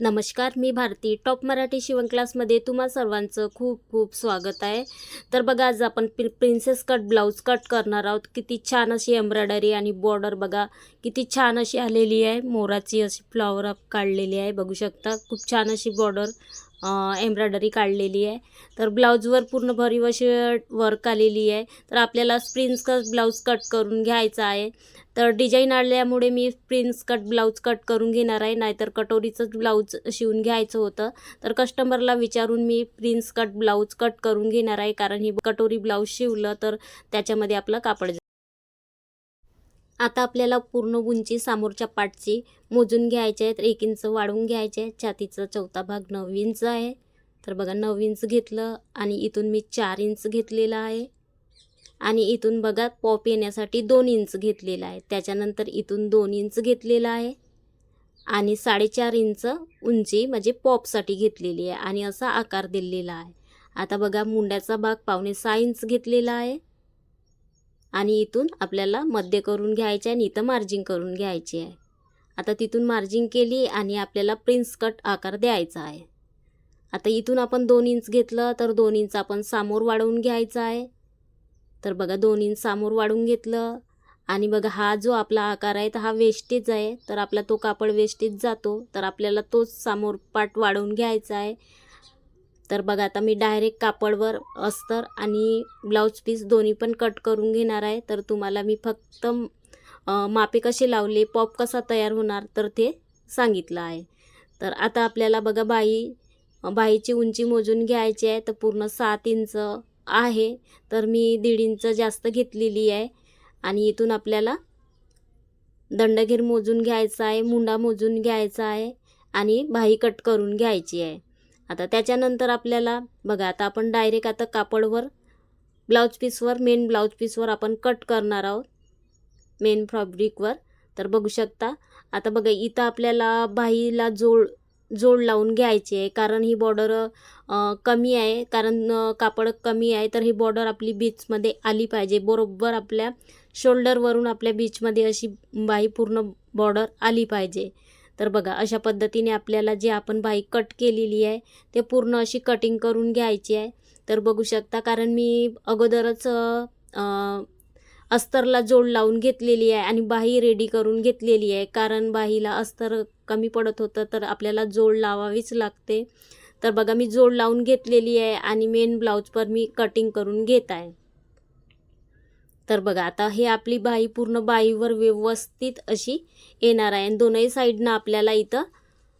नमस्कार मी भारती. टॉप मराठी शिवण क्लासमध्ये तुम्हा सर्वांचं खूप खूप स्वागत आहे. तर बघा आज आपण प्रि प्रिन्सेस कट ब्लाऊज कट करणार आहोत. किती छान अशी एम्ब्रॉयडरी आणि बॉर्डर बघा. किती छान अशी आलेली आहे. मोराची अशी फ्लॉवर काढलेली आहे. बघू शकता खूप छान अशी बॉर्डर एम्ब्रॉयडरी काढलेली आहे. तर ब्लाऊजवर पूर्ण भरीव अशी वर्क आलेली आहे. तर आपल्याला प्रिन्स कट ब्लाऊज कट करून घ्यायचा आहे. तर डिझाईन आल्यामुळे मी प्रिन्स कट ब्लाऊज कट करून घेणार आहे. नाहीतर कटोरीचंच ब्लाऊज शिवून घ्यायचं होतं. तर कस्टमरला विचारून मी प्रिन्स कट ब्लाऊज कट करून घेणार आहे. कारण ही कटोरी ब्लाऊज शिवलं तर त्याच्यामध्ये आपलं कापड आता आपल्याला पूर्ण उंची समोरच्या पाठची मोजून घ्यायचे आहे तर एक इंच वाढवून घ्यायचे आहे छातीचा चौथा भाग नऊ इंच आहे. तर बघा नऊ इंच घेतलं आणि इथून मी चार इंच घेतलेला आहे. आणि इथून बघा पॉप येण्यासाठी दोन इंच घेतलेला आहे. त्याच्यानंतर इथून दोन इंच घेतलेला आहे. आणि साडेचार इंच उंची म्हणजे पॉपसाठी घेतलेली आहे. आणि असा आकार दिलेला आहे. आता बघा मुंड्याचा भाग पावणे सहा इंच घेतलेला आहे. आणि इथून आपल्याला मध्य करून घ्यायचे आहे आणि इथं मार्जिंग करून घ्यायची आहे. आता तिथून मार्जिंग केली आणि आपल्याला प्रिन्स कट आकार द्यायचा आहे. आता इथून आपण दोन इंच घेतलं तर दोन इंच आपण सामोर वाढवून घ्यायचा आहे. तर बघा दोन इंच सामोर वाढवून घेतलं. आणि बघा हा जो आपला आकार आहे तर हा वेस्टेज आहे. तर आपला तो कापड वेस्टेज जातो. तर आपल्याला तोच सामोर पाट वाढवून घ्यायचा आहे. तर बघा आता मी डायरेक्ट कापडवर अस्तर आणि ब्लाऊज पीस दोन्ही पण कट करून घेणार आहे. तर तुम्हाला मी फक्त मापे कसे लावले पॉप कसा तयार होणार तर ते सांगितलं आहे. तर आता आपल्याला बघा बाई बाईची उंची मोजून घ्यायची आहे तर पूर्ण सात इंच आहे. तर मी दीड इंच जास्त घेतलेली आहे. आणि इथून आपल्याला दंडगीर मोजून घ्यायचा आहे मुंडा मोजून घ्यायचा आहे आणि बाही कट करून घ्यायची आहे. आता त्याच्यानंतर आपल्याला बघा आता आपण डायरेक्ट आता कापडवर ब्लाऊज पीसवर मेन ब्लाऊज पीसवर आपण कट करणार आहोत. मेन फॅब्रिकवर तर बघू शकता आता बघा इथं आपल्याला बाहीला जोड जोड लावून घ्यायची आहे. कारण ही बॉर्डर कमी आहे. कारण कापड कमी आहे. तर ही बॉर्डर आपली बीचमध्ये आली पाहिजे. बरोबर आपल्या शोल्डरवरून आपल्या बीचमध्ये अशी बाही पूर्ण बॉर्डर आली पाहिजे. तर बघा अशा पद्धतीने आपल्याला जे आपण बाई कट केलेली आहे ते पूर्ण अशी कटिंग करून घ्यायची आहे. तर बघू शकता कारण मी अगोदरच अस्तरला जोड लावून घेतलेली आहे आणि बाही रेडी करून घेतलेली आहे. कारण बाहीला अस्तर कमी पडत होतं तर आपल्याला जोड लावावीच लागते. तर बघा मी जोड लावून घेतलेली आहे आणि मेन ब्लाऊजवर मी कटिंग करून घेत आहे. तर बघा आता हे आपली बाई पूर्ण बाईवर व्यवस्थित अशी येणार आहे. आणि दोनही साईडनं आपल्याला इथं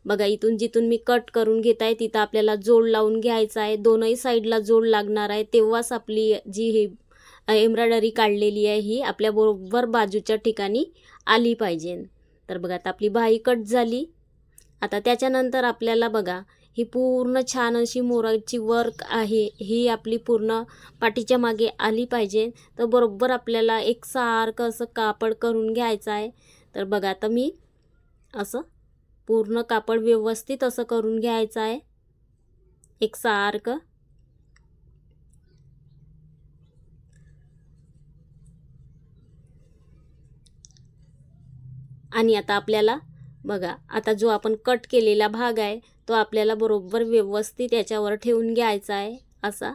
बघा इथून जिथून मी कट करून घेत आहे तिथं आपल्याला जोड लावून घ्यायचा आहे. दोनही साईडला जोड लागणार आहे. तेव्हाच आपली जी हे एम्ब्रॉयडरी काढलेली आहे ही आपल्या बरोबर बाजूच्या ठिकाणी आली पाहिजे. तर बघा आता आपली बाही कट झाली. आता त्याच्यानंतर आपल्याला बघा ही पूर्ण छान अशी मोराची वर्क आहे. ही आपली पूर्ण पाठीच्या मागे आली पाहिजे. तर बरोबर आपल्याला एक सारखं असं कापड करून घ्यायचं आहे. तर बघा आता मी असं पूर्ण कापड व्यवस्थित असं करून घ्यायचं आहे. एक सारखं. आणि आता आपल्याला बघा आता जो आपण कट केलेला भाग आहे तो आपल्याला बरोबर व्यवस्थित याच्यावर ठेवून घ्यायचा आहे असा.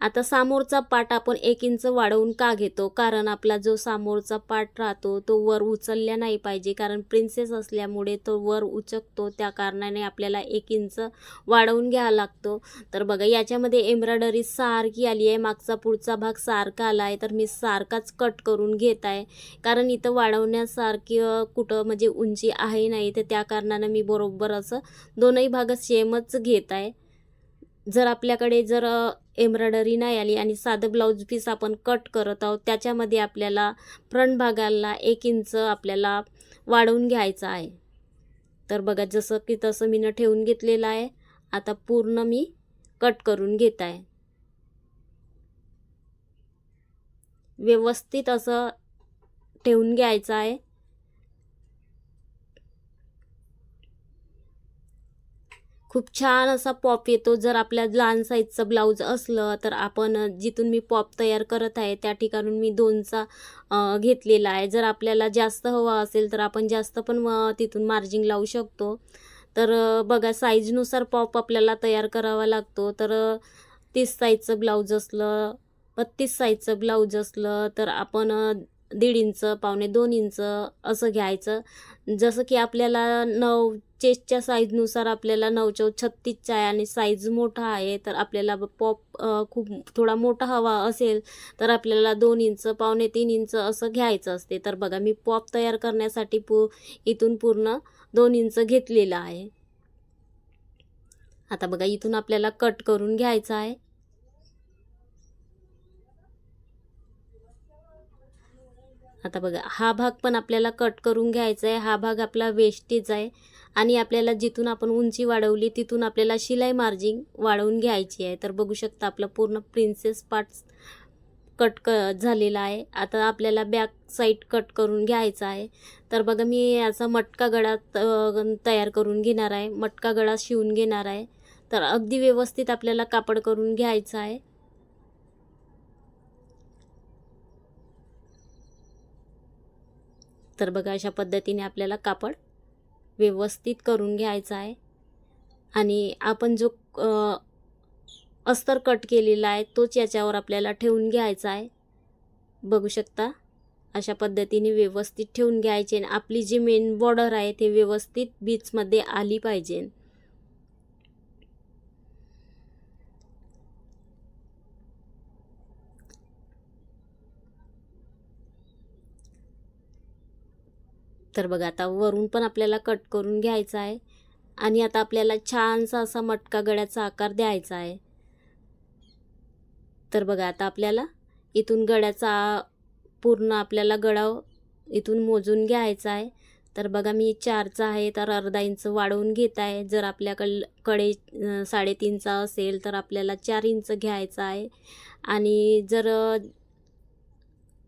आता सामोरचा पाट आपण एक इंच वाढवून का घेतो? कारण आपला जो सामोरचा पाट राहतो तो वर उचलल्या नाही पाहिजे. कारण प्रिन्सेस असल्यामुळे तो वर उचकतो. त्या कारणाने आपल्याला एक इंच वाढवून घ्यावा लागतो. तर बघा याच्यामध्ये एम्ब्रॉयडरी सारखी आली आहे. मागचा पुढचा भाग सारखा आला आहे. तर मी सारखाच कट करून घेत आहे. कारण इथं वाढवण्यासारखी कुठं म्हणजे उंची आहे नाही. तर त्या कारणानं मी बरोबर असं दोनही भाग सेमच घेत आहे. जर आपल्याकडे जर एम्ब्रॉयडरी नाही आली आणि साधं ब्लाऊज पीस आपण कट करत आहोत त्याच्यामध्ये आपल्याला फ्रंट भागाला एक इंच आपल्याला वाढवून घ्यायचं आहे. तर बघा जसं की तसं मी न ठेवून घेतलेलं आहे. आता पूर्ण मी कट करून घेत आहे. व्यवस्थित असं ठेवून घ्यायचं आहे. खूप छान असा पॉप येतो. जर आपल्या लहान साईजचं ब्लाऊज असलं तर आपण जिथून मी पॉप तयार करत आहे त्या ठिकाणून मी दोनचा घेतलेला आहे. जर आपल्याला जास्त हवा असेल तर आपण जास्त पण तिथून मार्जिंग लावू शकतो. तर बघा साईजनुसार पॉप आपल्याला तयार करावा लागतो. तर तीस साईजचं ब्लाऊज असलं बत्तीस साईजचं ब्लाऊज असलं तर आपण दीड इंच पावणे दोन इंच असं घ्यायचं. जसं की आपल्याला नऊ चेस्टच्या साईजनुसार आपल्याला नऊ चौ छत्तीसचा आहे आणि साईज मोठा आहे तर आपल्याला पॉप खूप थोडा मोठा हवा असेल तर आपल्याला दोन इंच पावणे तीन इंच असं घ्यायचं असते. तर बघा मी पॉप तयार करण्यासाठी पू इथून पूर्ण दोन इंच घेतलेलं आहे. आता बघा इथून आपल्याला कट करून घ्यायचा आहे. आता बघा हा भाग पण आपल्याला कट करून घ्यायचा आहे. हा भाग आपला वेस्टेज आहे. आणि आपल्याला जिथून आपण उंची वाढवली तिथून आपल्याला शिलाई मार्जिंग वाढवून घ्यायची आहे. तर बघू शकता आपला पूर्ण प्रिन्सेस पार्ट्स कट क झालेला आहे. आता आपल्याला बॅक साईड कट करून घ्यायचा आहे. तर बघा मी याचा मटका गळा त- तयार करून घेणार आहे. मटका गळा शिवून घेणार आहे. तर अगदी व्यवस्थित आपल्याला कापड करून घ्यायचं आहे. तर बघा अशा पद्धतीने आपल्याला कापड व्यवस्थित करून घ्यायचा आहे. आणि आपण जो अस्तर कट केलेला आहे तोच याच्यावर आपल्याला ठेवून घ्यायचा आहे. बघू शकता? अशा पद्धतीने व्यवस्थित ठेवून घ्यायचे आणि आपली जी मेन बॉर्डर आहे ते व्यवस्थित बीचमध्ये आली पाहिजे. तर बघा आता वरून पण आपल्याला कट करून घ्यायचा आहे. आणि आता आपल्याला छानसा असा मटका गळ्याचा आकार द्यायचा आहे. तर बघा आता आपल्याला इथून गळ्याचा पूर्ण आपल्याला गळा इथून मोजून घ्यायचा आहे. तर बघा मी चारचा आहे तर अर्धा इंच वाढवून घेत आहे. जर आपल्याकडकडे साडेतीनचा असेल तर आपल्याला चार इंच घ्यायचा आहे. आणि जर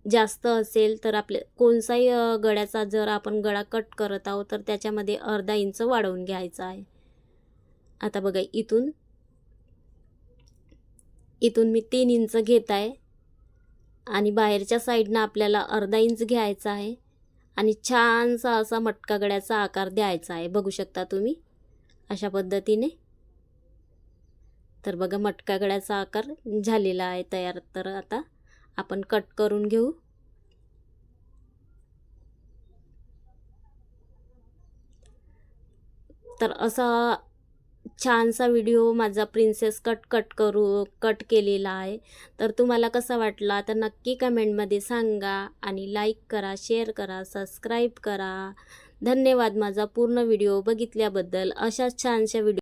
जास्त असेल तर आपल्या कोणताही गळ्याचा जर आपण गळा कट करत आहोत तर त्याच्यामध्ये अर्धा इंच वाढवून घ्यायचा आहे. आता बघा इथून इथून मी तीन इंच घेत आहे आणि बाहेरच्या साईडनं आपल्याला अर्धा इंच घ्यायचा आहे आणि छानसा असा मटका गळ्याचा आकार द्यायचा आहे. बघू शकता तुम्ही अशा पद्धतीने. तर बघा मटका गळ्याचा आकार झालेला आहे तयार. तर आता आपण कट करून घेऊ. तर असा छानसा व्हिडिओ माझा प्रिन्सेस कट कट करू कट केलेला आहे. तर तुम्हाला कसा वाटला तर नक्की कमेंटमध्ये सांगा आणि लाईक करा शेअर करा सबस्क्राईब करा. धन्यवाद माझा पूर्ण व्हिडिओ बघितल्याबद्दल. अशाच छानशा व्हिडिओ